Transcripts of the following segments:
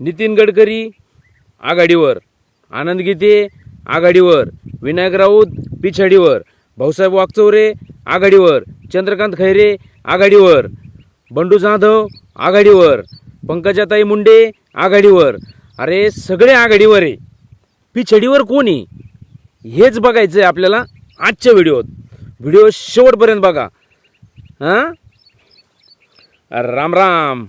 नितीन गडकरी आघाडीवर. आनंद गीते आघाडीवर. विनायक राऊत पिछाडीवर. भाऊसाहेब वागचौरे आघाडीवर. चंद्रकांत खैरे आघाडीवर. बंडू जाधव आघाडीवर. पंकजाताई मुंडे आघाडीवर. अरे सगळे आघाडीवर आहे. पिछडीवर कोणी हेच बघायचं आहे आपल्याला आजच्या व्हिडिओत. व्हिडिओ शेवटपर्यंत बघा. हां? राम राम.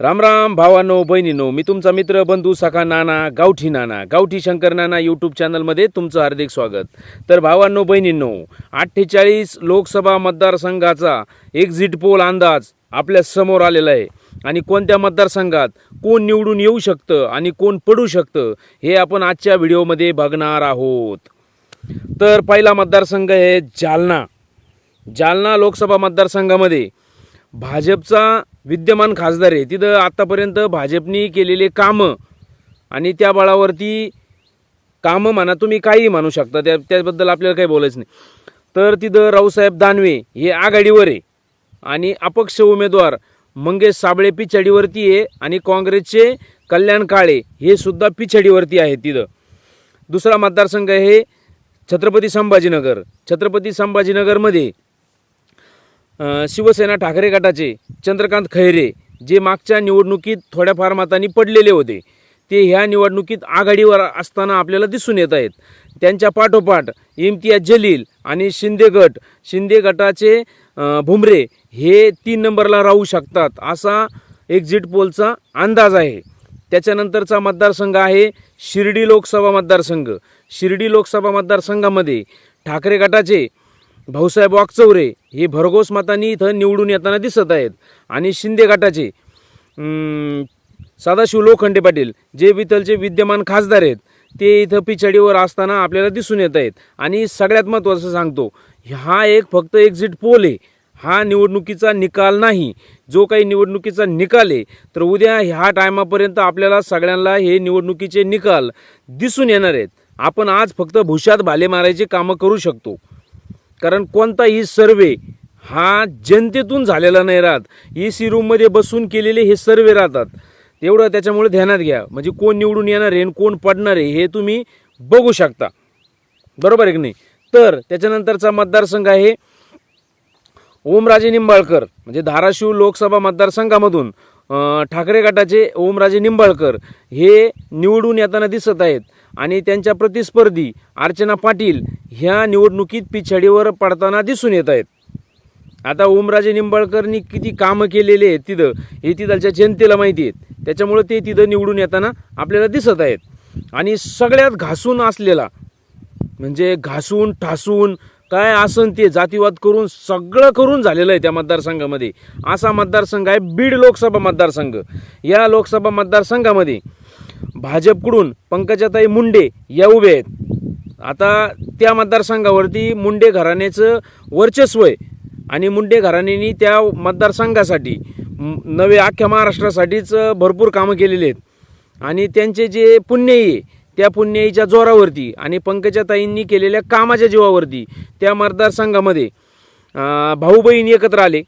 राम राम भावानो बहिणीनो मी तुमचा मित्र बंधू सखा नाना गावठी नाना गावठी शंकर नाना यूट्यूब चॅनलमध्ये तुमचं हार्दिक स्वागत. तर भावांनो बहिणींनो अठ्ठेचाळीस लोकसभा मतदारसंघाचा एक्झिट पोल अंदाज आपल्यासमोर आलेला आहे. आणि कोणत्या मतदारसंघात कोण निवडून येऊ शकतं आणि कोण पडू शकतं हे आपण आजच्या व्हिडिओमध्ये बघणार आहोत. तर पहिला मतदारसंघ आहे जालना. जालना लोकसभा मतदारसंघामध्ये भाजपचा विद्यमान खासदार आहे. तिथं आत्तापर्यंत भाजपनी केलेले कामं आणि त्या बळावरती कामं म्हणा तुम्ही काहीही म्हणू शकता. त्या त्याबद्दल आपल्याला काही बोलायचं नाही. तर तिथं रावसाहेब दानवे हे आघाडीवर आहे आणि अपक्ष उमेदवार मंगेश साबळे पिछाडीवरती आहे आणि काँग्रेसचे कल्याण काळे हे सुद्धा पिछाडीवरती आहे तिथं. दुसरा मतदारसंघ आहे छत्रपती संभाजीनगर. छत्रपती संभाजीनगरमध्ये शिवसेना ठाकरे गटाचे चंद्रकांत खैरे जे मागच्या निवडणुकीत थोड्याफार मतांनी पडलेले होते ते ह्या निवडणुकीत आघाडीवर असताना आपल्याला दिसून येत आहेत. त्यांच्या पाठोपाठ इम्तियाज जलील आणि शिंदे गट शिंदे गटाचे भुमरे हे तीन नंबरला राहू शकतात असा एक्झिट पोलचा अंदाज आहे. त्याच्यानंतरचा मतदारसंघ आहे शिर्डी लोकसभा मतदारसंघ. शिर्डी लोकसभा मतदारसंघामध्ये ठाकरे गटाचे भाऊसाहेब वाकचौरे हे भरघोस मतांनी इथं निवडून येताना दिसत आहेत. आणि शिंदे गटाचे सदाशिव लोखंडे पाटील जे विथलचे विद्यमान खासदार आहेत ते इथं पिछाडीवर असताना आपल्याला दिसून येत आहेत. आणि सगळ्यात महत्त्वाचं सांगतो हा एक फक्त एक्झिट पोल आहे. हा निवडणुकीचा निकाल नाही. जो काही निवडणुकीचा निकाल आहे तर उद्या ह्या टायमापर्यंत आपल्याला सगळ्यांना हे निवडणुकीचे निकाल दिसून येणार आहेत. आपण आज फक्त भुशात भाले मारायचे कामं करू शकतो. कारण कोणताही सर्वे हा जनतेतून झालेला नाही राहत. ए सी रूममध्ये बसून केलेले हे सर्वे राहतात. तेवढं त्याच्यामुळे ध्यानात घ्या. म्हणजे कोण निवडून येणार आहे आणि कोण पडणार आहे हे तुम्ही बघू शकता. बरोबर आहे की नाही? तर त्याच्यानंतरचा मतदारसंघ आहे. ओमराजे निंबाळकर म्हणजे धाराशिव लोकसभा मतदारसंघामधून ठाकरे गटाचे ओमराजे निंबाळकर हे निवडून येताना दिसत आहेत आणि त्यांच्या प्रतिस्पर्धी अर्चना पाटील ह्या निवडणुकीत पिछाडीवर पडताना दिसून येत आहेत. आता ओमराजे निंबाळकरनी किती कामं केलेले आहेत तिथं हे तिथलच्या जनतेला माहिती आहेत. त्याच्यामुळं ते तिथं निवडून येताना आपल्याला दिसत आहेत. आणि सगळ्यात घासून असलेला म्हणजे घासून ठासून काय असन ते जातीवाद करून सगळं करून झालेलं आहे त्या मतदारसंघामध्ये. असा मतदारसंघ आहे बीड लोकसभा मतदारसंघ. या लोकसभा मतदारसंघामध्ये भाजपकडून पंकजाताई मुंडे या उभे आहेत. आता त्या मतदारसंघावरती मुंडे घराण्याचं वर्चस्व आहे. आणि मुंडे घराण्याने त्या मतदारसंघासाठी नवे अख्ख्या महाराष्ट्रासाठीच भरपूर कामं केलेली आहेत. आणि त्यांचे जे पुण्यही आहे त्या पुण्याईच्या जोरावरती आणि पंकजाताईंनी केलेल्या कामाच्या जीवावरती त्या मतदारसंघामध्ये भाऊ बहीण एकत्र आले.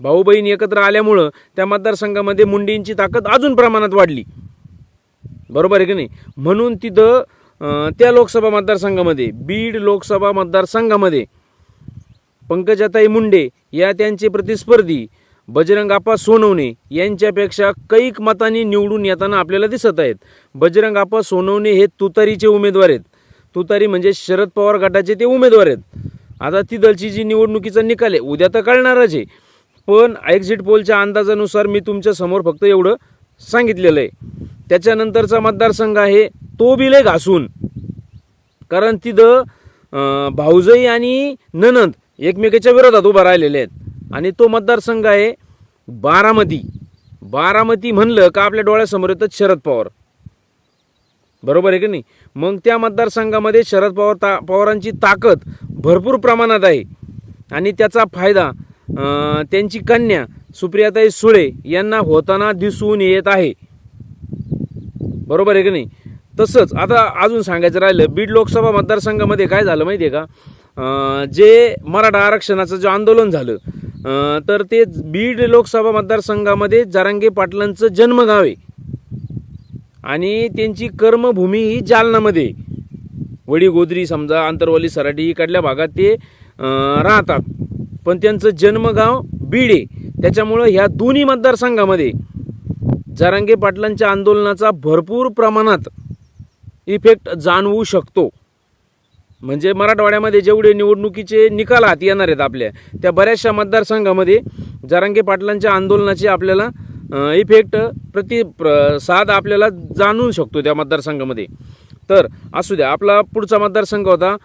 भाऊ बहीण एकत्र आल्यामुळं त्या मतदारसंघामध्ये मुंडींची ताकद अजून प्रमाणात वाढली. बरोबर आहे की नाही? म्हणून तिथं त्या लोकसभा मतदारसंघामध्ये बीड लोकसभा मतदारसंघामध्ये पंकजाताई मुंडे या त्यांचे प्रतिस्पर्धी बजरंग आप्पा सोनवणे यांच्यापेक्षा कैक मतांनी निवडून येताना आपल्याला दिसत आहेत. बजरंगाप्पा सोनवणे हे तुतारीचे उमेदवार आहेत. तुतारी म्हणजे शरद पवार गटाचे ते उमेदवार आहेत. आता तिथलची जी निवडणुकीचा निकाल आहे उद्या तर कळणारच आहे. पण एक्झिट पोलच्या अंदाजानुसार मी तुमच्यासमोर फक्त एवढं सांगितलेलं आहे. त्याच्यानंतरचा मतदारसंघ आहे तो बिले घासून. कारण तिथं भाऊजई आणि ननंद एकमेकाच्या विरोधात उभा राहिलेले आहेत. आणि तो मतदारसंघ आहे बारामती. बारामती म्हणलं का आपल्या डोळ्यासमोर येतात शरद पवार. बरोबर आहे की नाही? मग त्या मतदारसंघामध्ये शरद पवार ता पवारांची ताकद भरपूर प्रमाणात आहे. आणि त्याचा फायदा त्यांची कन्या सुप्रियाताई सुळे यांना होताना दिसून येत आहे. बरोबर आहे की नाही? तसंच आता अजून सांगायचं राहिलं बीड लोकसभा मतदारसंघामध्ये काय झालं माहिती आहे का जे मराठा आरक्षणाचं जे आंदोलन झालं तर ते बीड लोकसभा मतदारसंघामध्ये जरांगे पाटलांचं जन्मगाव आहे. आणि त्यांची कर्मभूमी ही जालनामध्ये वडी गोदरी समजा आंतरवाली सराटी इकडल्या भागात ते राहतात. पण त्यांचं जन्मगाव बीड आहे. त्याच्यामुळं ह्या दोन्ही मतदारसंघामध्ये जरांगे पाटलांच्या आंदोलनाचा भरपूर प्रमाणात इफेक्ट जाणवू शकतो. म्हणजे मराठवाड्यामध्ये जेवढे निवडणुकीचे निकाल हात येणार आहेत आपल्या त्या बऱ्याचशा मतदारसंघामध्ये जरांगे पाटलांच्या आंदोलनाचे आपल्याला इफेक्ट प्रति प्र साध आपल्याला जाणवू शकतो त्या मतदारसंघामध्ये. तर असू द्या आपला पुढचा मतदारसंघ होता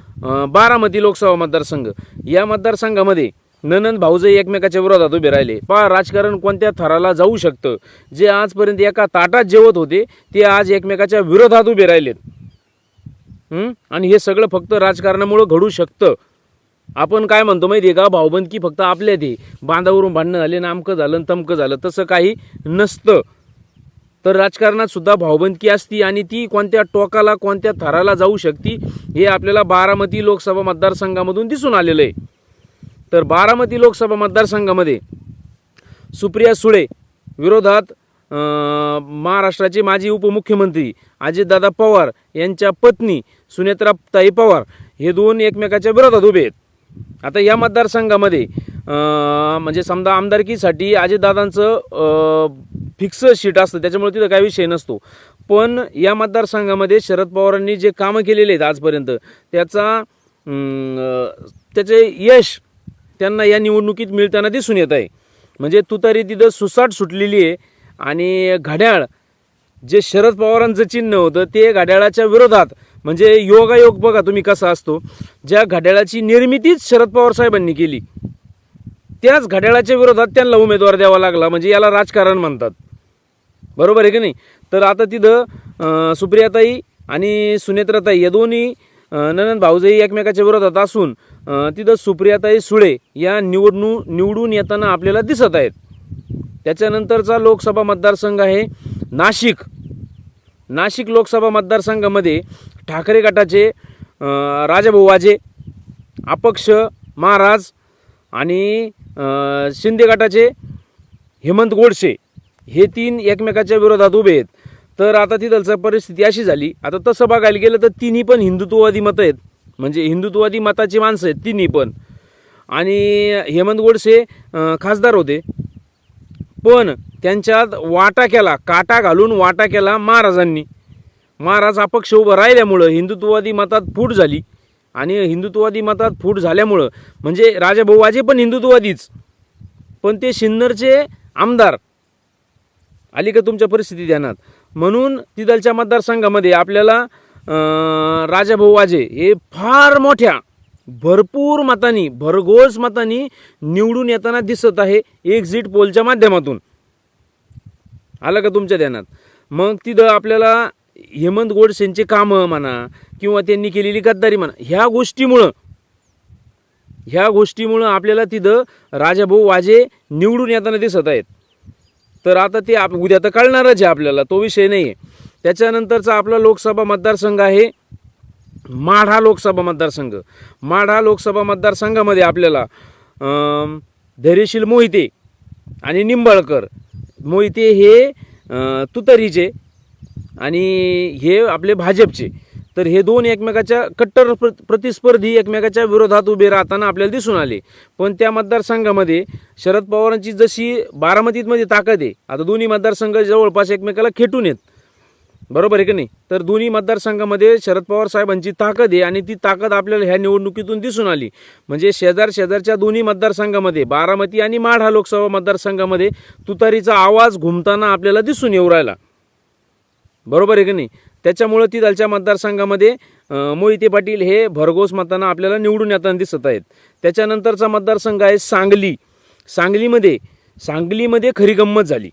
बारामती लोकसभा मतदारसंघ. या मतदारसंघामध्ये ननंद भाऊजाई एकमेकाच्या विरोधात उभे राहिले. पहा राजकारण कोणत्या थराला जाऊ शकतं? जे आजपर्यंत एका ताटात जेवत होते ते आज एकमेकाच्या विरोधात उभे राहिलेत. आणि हे सगळं फक्त राजकारणामुळं घडू शकतं. आपण काय म्हणतो माहिती आहे का? भाऊबंदकी फक्त आपल्यात आहे बांधावरून भांडणं झाले नामकं झालं तमकं झालं. तसं काही नसतं. तर राजकारणात सुद्धा भाऊबंदकी असती आणि ती कोणत्या टोकाला कोणत्या थराला जाऊ शकती हे आपल्याला बारामती लोकसभा मतदारसंघामधून दिसून आलेलं आहे. तर बारामती लोकसभा मतदारसंघामध्ये सुप्रिया सुळे विरोधात महाराष्ट्राचे माजी उपमुख्यमंत्री अजितदादा पवार यांच्या पत्नी सुनेत्राताई पवार हे दोन एकमेकाच्या विरोधात उभे आहेत. आता या मतदारसंघामध्ये म्हणजे समजा आमदारकीसाठी अजितदादांचं फिक्स शीट असतं त्याच्यामुळे तिथं काही विषय नसतो. पण या मतदारसंघामध्ये शरद पवारांनी जे कामं केलेले आहेत आजपर्यंत त्याचा त्याचे यश त्यांना या निवडणुकीत मिळताना दिसून येत आहे. म्हणजे तुतारी तिथं सुसाट सुटलेली आहे. आणि घड्याळ जे शरद पवारांचं चिन्ह होतं ते घड्याळाच्या विरोधात म्हणजे योगायोग बघा तुम्ही कसा असतो ज्या घड्याळाची निर्मितीच शरद पवार साहेबांनी केली त्याच घड्याळाच्या विरोधात त्यांना उमेदवार द्यावा लागला म्हणजे याला राजकारण म्हणतात. बरोबर आहे की नाही? तर आता तिथं सुप्रियाताई आणि सुनेत्राताई या दोन्ही ननंद भाऊजाई एकमेकाच्या विरोधात असून तिथं सुप्रियाताई सुळे या निवडणू निवडून येताना आपल्याला दिसत आहेत. त्याच्यानंतरचा लोकसभा मतदारसंघ आहे नाशिक. नाशिक लोकसभा मतदारसंघामध्ये ठाकरे गटाचे राजाभाऊ वाजे अपक्ष महाराज आणि शिंदे गटाचे हेमंत गोडसे हे तीन एकमेकाच्या विरोधात उभे आहेत. तर आता तिथलचं परिस्थिती अशी झाली आता तसं बघायला गेलं तर तिन्ही पण हिंदुत्ववादी मतं आहेत. म्हणजे हिंदुत्ववादी मताची माणसं आहेत तिन्ही पण. आणि हेमंत गोडसे खासदार होते. पण त्यांच्यात वाटा केला काटा घालून वाटा केला महाराजांनी. महाराज अपक्ष उभं राहिल्यामुळं हिंदुत्ववादी मतात फूट झाली. आणि हिंदुत्ववादी मतात फूट झाल्यामुळं म्हणजे राजाभाऊ वाजे पण हिंदुत्ववादीच. पण ते सिन्नरचे आमदार. आली का तुमच्या परिस्थिती ध्यानात? म्हणून तिदलच्या मतदारसंघामध्ये आपल्याला राजाभाऊ वाजे हे फार मोठ्या भरपूर मतांनी भरघोस मतांनी निवडून येताना दिसत आहे एक्झिट पोलच्या माध्यमातून. आलं का तुमच्या ध्यानात? मग तिथं आपल्याला हेमंत गोडसेंचे कामं म्हणा किंवा त्यांनी केलेली गद्दारी म्हणा ह्या गोष्टीमुळं ह्या गोष्टीमुळं आपल्याला तिथं राजाभाऊ वाजे निवडून येताना दिसत आहेत. तर आता ते आप उद्या तर कळणारच आहे आपल्याला तो विषय नाही आहे त्याच्यानंतरचा आपला लोकसभा मतदारसंघ आहे. माढा लोकसभा मतदारसंघ. माढा लोकसभा मतदारसंघामध्ये आपल्याला धैर्यशील मोहिते आणि निंबाळकर. मोहिते हे तुतरीचे तुतारीचे आणि हे आपले भाजपचे. तर हे दोन एकमेकाच्या कट्टर प्र प्रतिस्पर्धी एकमेकाच्या विरोधात उभे राहताना आपल्याला दिसून आले. पण त्या मतदारसंघामध्ये शरद पवारांची जशी बारामतीतमध्ये ताकद आहे आता दोन्ही मतदारसंघ जवळपास एकमेकाला खेटून येत. बरोबर आहे की नाही? तर दोन्ही मतदारसंघामध्ये शरद पवार साहेबांची ताकद आहे आणि ती ताकद आपल्याला ह्या निवडणुकीतून दिसून आली. म्हणजे शेजार शेजारच्या दोन्ही मतदारसंघामध्ये बारामती आणि माढा लोकसभा मतदारसंघामध्ये तुतारीचा आवाज घुमताना आपल्याला दिसून येऊ राहिला. बरोबर आहे की नाही? त्याच्यामुळं तिथलच्या मतदारसंघामध्ये मोहिते पाटील हे भरघोस मताना आपल्याला निवडून येताना दिसत आहेत. त्याच्यानंतरचा मतदारसंघ आहे सांगली. सांगलीमध्ये सांगलीमध्ये खरी गंमत झाली.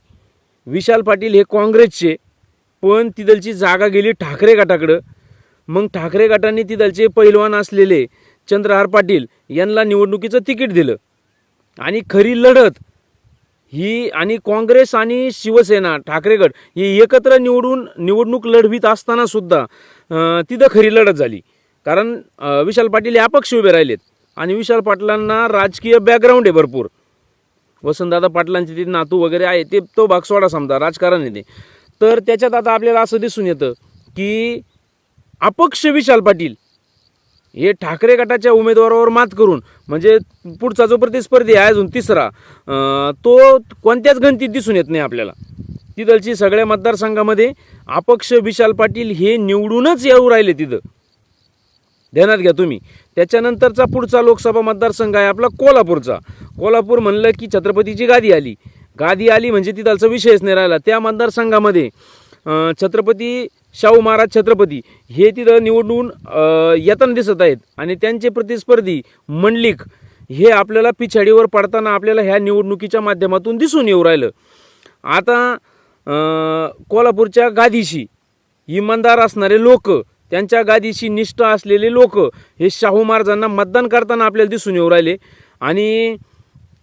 विशाल पाटील हे काँग्रेसचे पण तिथलची जागा गेली ठाकरे गटाकडं. मग ठाकरे गटाने तिथलचे पैलवान असलेले चंद्रहार पाटील यांना निवडणुकीचं तिकीट दिलं. आणि खरी लढत ही आणि काँग्रेस आणि शिवसेना ठाकरे गट हे एकत्र निवडून निवडणूक लढवीत असताना सुद्धा तिथं खरी लढत झाली. कारण विशाल पाटील हे अपक्ष उभे राहिलेत आणि विशाल पाटलांना राजकीय बॅकग्राऊंड आहे भरपूर. वसंतदादा पाटलांचे ते नातू वगैरे आहे ते तो भाग सोडा समजा राजकारण येते तर त्याच्यात आता आपल्याला असं दिसून येतं की अपक्ष विशाल पाटील हे ठाकरे गटाच्या उमेदवारावर मात करून म्हणजे पुढचा जो प्रतिस्पर्धी आहे अजून तिसरा तो कोणत्याच गणतीत दिसून येत नाही आपल्याला. तिथलची सगळ्या मतदारसंघामध्ये अपक्ष विशाल पाटील हे निवडूनच येऊ राहिले तिथं. ध्यानात घ्या तुम्ही. त्याच्यानंतरचा पुढचा लोकसभा मतदारसंघ आहे आपला कोल्हापूरचा. कोल्हापूर म्हणलं की छत्रपतीची गादी आली. गादी आली म्हणजे तिथालचा विषयच नाही राहिला. त्या मतदारसंघामध्ये छत्रपती शाहू महाराज छत्रपती हे तिथं निवडून येताना दिसत आहेत. आणि त्यांचे प्रतिस्पर्धी मंडलिक हे आपल्याला पिछाडीवर पडताना आपल्याला ह्या निवडणुकीच्या माध्यमातून दिसून येऊ राहिलं. आता कोल्हापूरच्या गादीशी इमानदार असणारे लोक त्यांच्या गादीशी निष्ठ असलेले लोक हे शाहू महाराजांना मतदान करताना आपल्याला दिसून येऊ राहिले. आणि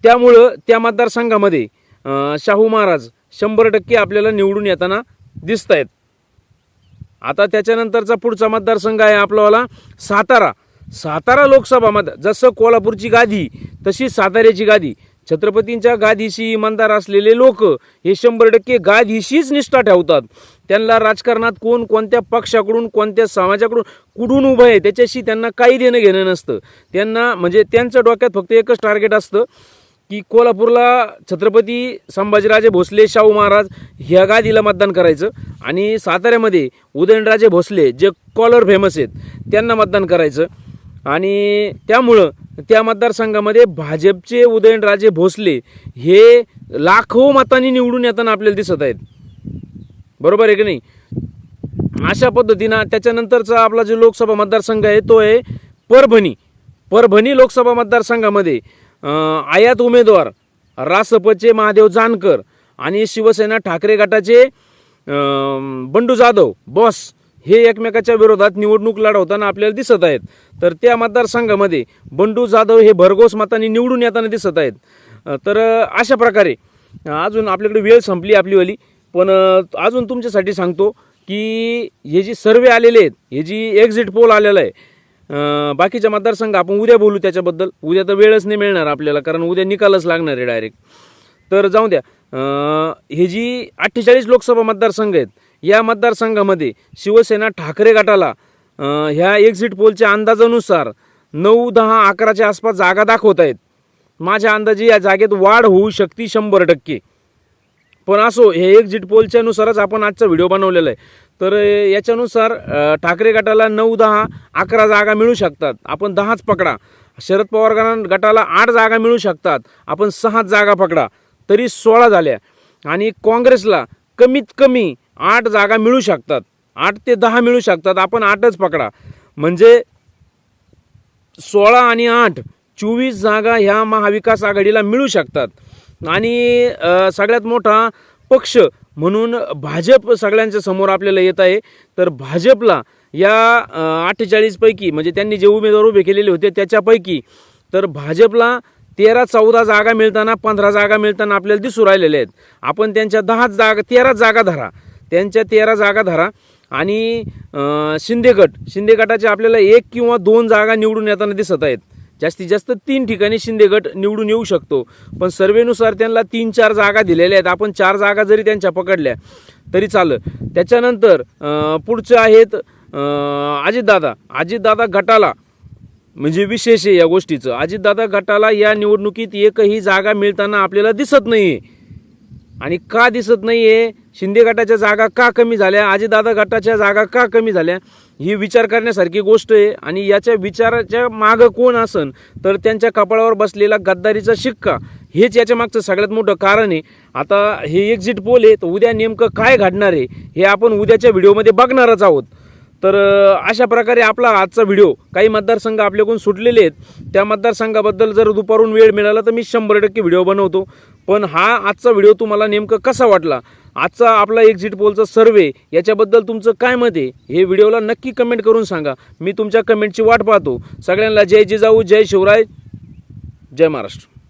त्यामुळं त्या मतदारसंघामध्ये शाहू महाराज शंभर टक्के आपल्याला निवडून येताना दिसत आहेत आता त्याच्यानंतरचा पुढचा मतदारसंघ आहे आपलावाला सातारा. सातारा लोकसभा मत जसं कोल्हापूरची गादी तशी साताऱ्याची गादी. छत्रपतींच्या गादीशी इमानदार असलेले लोक हे शंभर टक्के गादीशीच निष्ठा ठेवतात. त्यांना राजकारणात कोण कोणत्या पक्षाकडून कोणत्या समाजाकडून कुठून उभं आहे त्याच्याशी त्यांना काही देणं घेणं नसतं. त्यांना म्हणजे त्यांच्या डोक्यात फक्त एकच टार्गेट असतं की कोल्हापूरला छत्रपती संभाजीराजे भोसले शाहू महाराज ह्या गादीला मतदान करायचं. आणि साताऱ्यामध्ये उदयनराजे भोसले जे कॉलर फेमस आहेत त्यांना मतदान करायचं. आणि त्यामुळं त्या मतदारसंघामध्ये भाजपचे उदयनराजे भोसले हे लाखो मतांनी निवडून येताना आपल्याला दिसत आहेत. बरोबर आहे की नाही? अशा पद्धतीनं त्याच्यानंतरचा आपला जो लोकसभा मतदारसंघ आहे तो आहे परभणी. परभणी लोकसभा मतदारसंघामध्ये आयात उमेदवार रासपचे महादेव जानकर आणि शिवसेना ठाकरे गटाचे बंडू जाधव बॉस हे एकमेकाच्या विरोधात निवडणूक लढवताना आपल्याला दिसत आहेत. तर त्या मतदारसंघामध्ये बंडू जाधव हे भरघोस मतांनी निवडून येताना दिसत आहेत. तर अशा प्रकारे अजून आपल्याकडे वेळ संपली आपलीवाली पण अजून तुमच्यासाठी सांगतो की हे जी सर्वे आलेले आहेत हे जी एक्झिट पोल आलेला आहे बाकीच्या मतदारसंघ आपण उद्या बोलू त्याच्याबद्दल. उद्या तर वेळच नाही मिळणार आपल्याला कारण उद्या निकालच लागणार आहे डायरेक्ट तर जाऊ द्या. हे जी अठ्ठेचाळीस लोकसभा मतदारसंघ आहेत या मतदारसंघामध्ये शिवसेना ठाकरे गटाला ह्या एक्झिट पोलच्या अंदाजानुसार नऊ दहा अकराच्या आसपास जागा दाखवत आहेत. माझ्या अंदाजे या जागेत वाढ होऊ शकते शंभर टक्के. पण असो हे एक्झिट पोलच्या नुसारच आपण आजचा व्हिडिओ बनवलेला आहे. तर याच्यानुसार ठाकरे गटाला नऊ दहा अकरा जागा मिळू शकतात. आपण दहाच पकडा. शरद पवार गटाला आठ जागा मिळू शकतात. आपण सहाच जागा पकडा. तरी सोळा झाल्या. आणि काँग्रेसला कमीत कमी आठ जागा मिळू शकतात. आठ ते दहा मिळू शकतात. आपण आठच पकडा. म्हणजे सोळा आणि आठ चोवीस जागा ह्या महाविकास आघाडीला मिळू शकतात. आणि सगळ्यात मोठा पक्ष म्हणून भाजप सगळ्यांच्या समोर आपल्याला येत आहे. तर भाजपला या अठ्ठेचाळीसपैकी म्हणजे त्यांनी जे उमेदवार उभे केलेले होते त्याच्यापैकी तर भाजपला तेरा चौदा जागा मिळताना पंधरा जागा मिळताना आपल्याला दिसू राहिलेल्या आहेत. आपण त्यांच्या दहा जागा तेरा जागा धरा. त्यांच्या तेरा जागा धरा आणि शिंदेगट शिंदे गट शिंदे गटाच्या आपल्याला एक किंवा दोन जागा निवडून येताना दिसत आहेत. जास्तीत जास्त तीन ठिकाणी शिंदे गट निवडून येऊ शकतो. पण सर्वेनुसार त्यांना तीन चार जागा दिलेल्या आहेत. आपण चार जागा जरी त्यांच्या पकडल्या तरी चालं त्याच्यानंतर पुढचं पुढचे आहेत अजितदादा. अजितदादा गटाला म्हणजे विशेष आहे या गोष्टीचं. अजितदादा गटाला या निवडणुकीत एकही जागा मिळताना आपल्याला दिसत नाही आणि का दिसत नाही आहे शिंदे गटाच्या जागा का कमी झाल्या? अजितदादा गटाच्या जागा का कमी झाल्या? ही विचार करण्यासारखी गोष्ट आहे. आणि याच्या विचाराच्या मागं कोण असन तर त्यांच्या कपाळावर बसलेला गद्दारीचा शिक्का हेच याच्या मागचं सगळ्यात मोठं कारण आहे. आता हे एक्झिट पोल आहे तर उद्या नेमकं काय घडणार आहे हे आपण उद्याच्या व्हिडिओमध्ये बघणारच आहोत. तर अशा प्रकारे आपला आजचा व्हिडिओ काही मतदारसंघ आपल्याकडून सुटलेले आहेत त्या मतदारसंघाबद्दल जर दुपारून वेळ मिळाला तर मी शंभर टक्के व्हिडिओ बनवतो. पण हा आजचा व्हिडिओ तुम्हाला नेमकं कसा वाटला आजचा आपला एक्झिट पोलचा सर्वे याच्याबद्दल तुमचं काय मत आहे? हे व्हिडिओला नक्की कमेंट करून सांगा. मी तुमच्या कमेंटची वाट पाहतो. सगळ्यांना जय जिजाऊ जय शिवराय. जय महाराष्ट्र.